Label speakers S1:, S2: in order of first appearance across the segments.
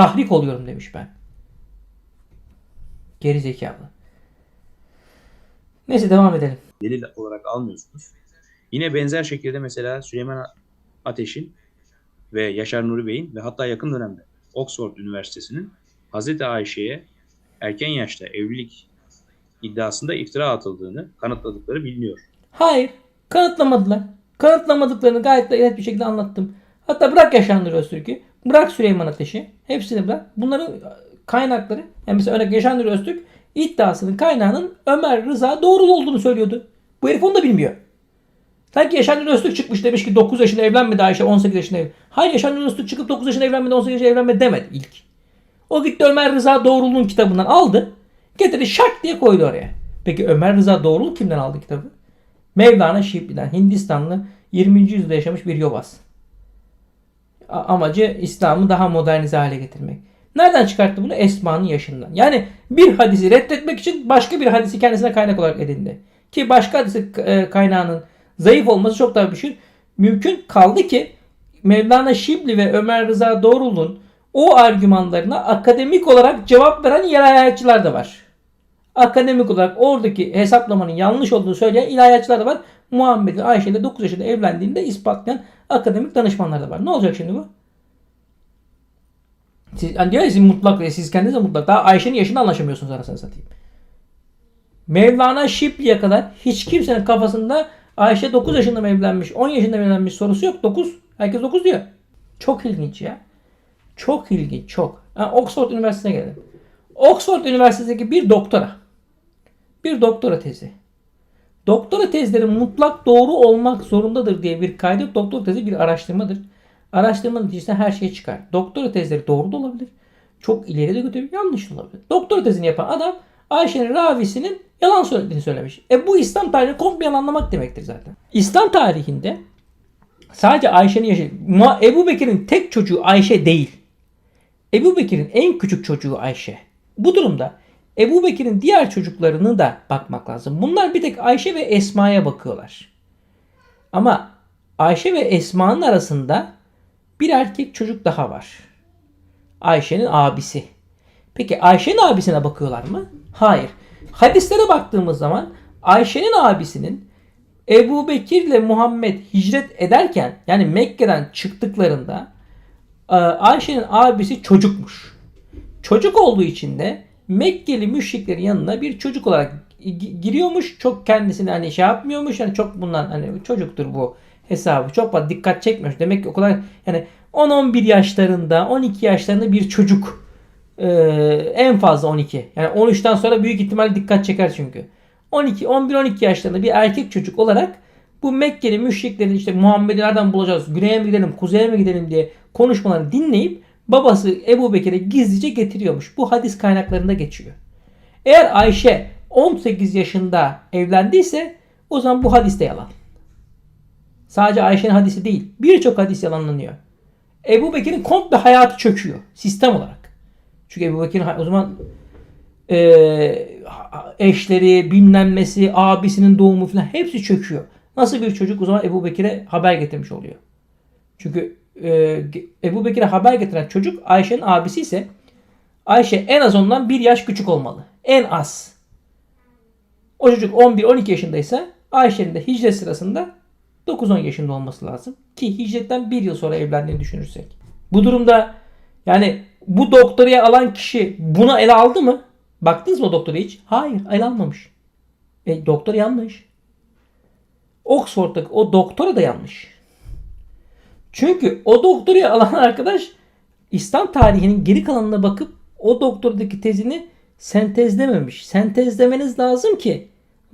S1: Tahrik oluyorum demiş ben. Geri zekalı. Neyse devam edelim.
S2: delil olarak almıyorsunuz. Yine benzer şekilde mesela Süleyman Ateş'in ve Yaşar Nuri Bey'in ve hatta yakın dönemde Oxford Üniversitesi'nin Hazreti Ayşe'ye erken yaşta evlilik iddiasında iftira atıldığını kanıtladıkları biliniyor.
S1: Hayır. Kanıtlamadılar. Kanıtlamadıklarını gayet de net bir şekilde anlattım. Hatta bırak Yaşar Nuri Öztürk'ü. Bırak Süleyman Ateş'i. Hepsini bırak. Bunların kaynakları. Yani mesela örnek Yaşar Nuri Öztürk iddiasının kaynağının Ömer Rıza Doğrul olduğunu söylüyordu. Bu herif onu da bilmiyor. Sanki Yaşar Nuri Öztürk çıkmış demiş ki 9 yaşında evlenmedi Ayşe 18 yaşında evlendi. Hayır Yaşar Nuri Öztürk çıkıp 9 yaşında evlenmedi 18 yaşında evlenmedi demedi ilk. O gitti Ömer Rıza Doğrul'un kitabından aldı. Getirdi şak diye koydu oraya. Peki Ömer Rıza Doğrul kimden aldı kitabı? Mevlana Şibli'den Hindistanlı 20. yüzyılda yaşamış bir yobaz. Amacı İslam'ı daha modernize hale getirmek. Nereden çıkarttı bunu? Esma'nın yaşından. Yani bir hadisi reddetmek için başka bir hadisi kendisine kaynak olarak edindi. Ki başka hadisi e, kaynağının zayıf olması çok daha mümkün. Mümkün kaldı ki Mevlana Şibli ve Ömer Rıza Doğrul'un o argümanlarına akademik olarak cevap veren ilahiyatçılar da var. Akademik olarak oradaki hesaplamanın yanlış olduğunu söyleyen ilahiyatçılar da var. Muhammed'in Ayşe ile 9 yaşında evlendiğinde ispatlayan akademik danışmanlar da var. Ne olacak şimdi bu? Siz, hani diyor ya siz mutlak, siz kendiniz de mutlak. Daha Ayşe'nin yaşını anlaşamıyorsunuz arasını satayım. Mevlana Şipli'ye kadar hiç kimsenin kafasında Ayşe 9 yaşında mı evlenmiş, 10 yaşında mı evlenmiş sorusu yok. 9. Herkes 9 diyor. Çok ilginç ya. Çok ilginç, çok. Ha, Oxford Üniversitesi'ne gelelim. Oxford Üniversitesi'ndeki bir doktora. Bir doktora tezi. Doktora tezleri mutlak doğru olmak zorundadır diye bir kaydı yok. Doktora tezi bir araştırmadır. Araştırmanın neticesinde her şey çıkar. Doktora tezleri doğru da olabilir. Çok ileri de götürebilir. Yanlış da olabilir. Doktora tezini yapan adam Ayşe'nin ravisinin yalan söylediğini söylemiş. E bu İslam tarihini komple yalanlamak demektir zaten. İslam tarihinde sadece Ayşe'nin yaşı, Ebu Bekir'in tek çocuğu Ayşe değil. Ebu Bekir'in en küçük çocuğu Ayşe. Bu durumda Ebu Bekir'in diğer çocuklarını da bakmak lazım. Bunlar bir tek Ayşe ve Esma'ya bakıyorlar. Ama Ayşe ve Esma'nın arasında bir erkek çocuk daha var. Ayşe'nin abisi. Peki Ayşe'nin abisine bakıyorlar mı? Hayır. Hadislere baktığımız zaman Ayşe'nin abisinin Ebu Bekir ile Muhammed hicret ederken yani Mekke'den çıktıklarında e, Ayşe'nin abisi çocukmuş. Çocuk olduğu için de Mekkeli müşriklerin yanına bir çocuk olarak gi- giriyormuş. Çok kendisini hani şey yapmıyormuş. Hani çok bundan hani çocuktur bu hesabı. Çok fazla dikkat çekmiyor. Demek ki o kadar yani 10-11 yaşlarında 12 yaşlarında bir çocuk ee, en fazla 12. Yani 13'ten sonra büyük ihtimal dikkat çeker çünkü. 12, 11, 12 yaşlarında bir erkek çocuk olarak bu Mekkeli müşriklerin işte Muhammed'i nereden bulacağız, güneye mi gidelim, kuzeye mi gidelim diye konuşmalarını dinleyip babası Ebu Bekir'e gizlice getiriyormuş. Bu hadis kaynaklarında geçiyor. Eğer Ayşe 18 yaşında evlendiyse o zaman bu hadis de yalan. Sadece Ayşe'nin hadisi değil. Birçok hadis yalanlanıyor. Ebu Bekir'in komple hayatı çöküyor. Sistem olarak. Çünkü Ebu Bekir'in o zaman e, eşleri, bilmem abisinin doğumu falan hepsi çöküyor. Nasıl bir çocuk o zaman Ebu Bekir'e haber getirmiş oluyor. Çünkü e, Ebu Bekir'e haber getiren çocuk Ayşe'nin abisi ise Ayşe en az ondan bir yaş küçük olmalı. En az. O çocuk 11-12 yaşındaysa Ayşe'nin de hicret sırasında 9-10 yaşında olması lazım. Ki hicretten bir yıl sonra evlendiğini düşünürsek. Bu durumda yani bu doktoraya alan kişi buna ele aldı mı? Baktınız mı o doktora hiç? Hayır ele almamış. E, doktor yanlış. Oxford'daki o doktora da yanlış. Çünkü o doktorayı alan arkadaş İslam tarihinin geri kalanına bakıp o doktordaki tezini sentezlememiş. Sentezlemeniz lazım ki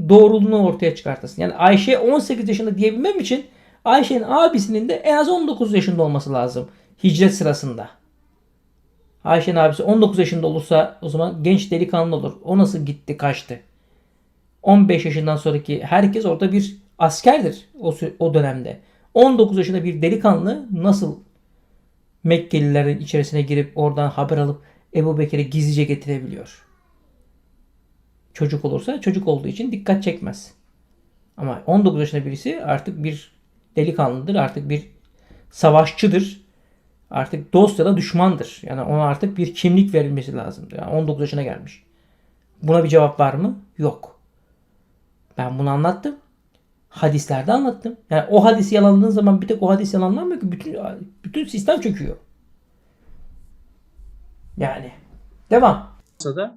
S1: doğruluğunu ortaya çıkartasın. Yani Ayşe 18 yaşında diyebilmem için Ayşe'nin abisinin de en az 19 yaşında olması lazım hicret sırasında. Ayşe'nin abisi 19 yaşında olursa o zaman genç delikanlı olur. O nasıl gitti kaçtı? 15 yaşından sonraki herkes orada bir askerdir o, o dönemde. 19 yaşında bir delikanlı nasıl Mekkelilerin içerisine girip oradan haber alıp Ebu Bekir'i gizlice getirebiliyor? Çocuk olursa çocuk olduğu için dikkat çekmez. Ama 19 yaşında birisi artık bir delikanlıdır, artık bir savaşçıdır. Artık dost ya da düşmandır. Yani ona artık bir kimlik verilmesi lazımdı. Yani 19 yaşına gelmiş. Buna bir cevap var mı? Yok. Ben bunu anlattım. Hadislerde anlattım. Yani o hadisi yalanladığın zaman bir tek o hadis yalanlanmıyor ki bütün bütün sistem çöküyor. Yani devam.
S2: onu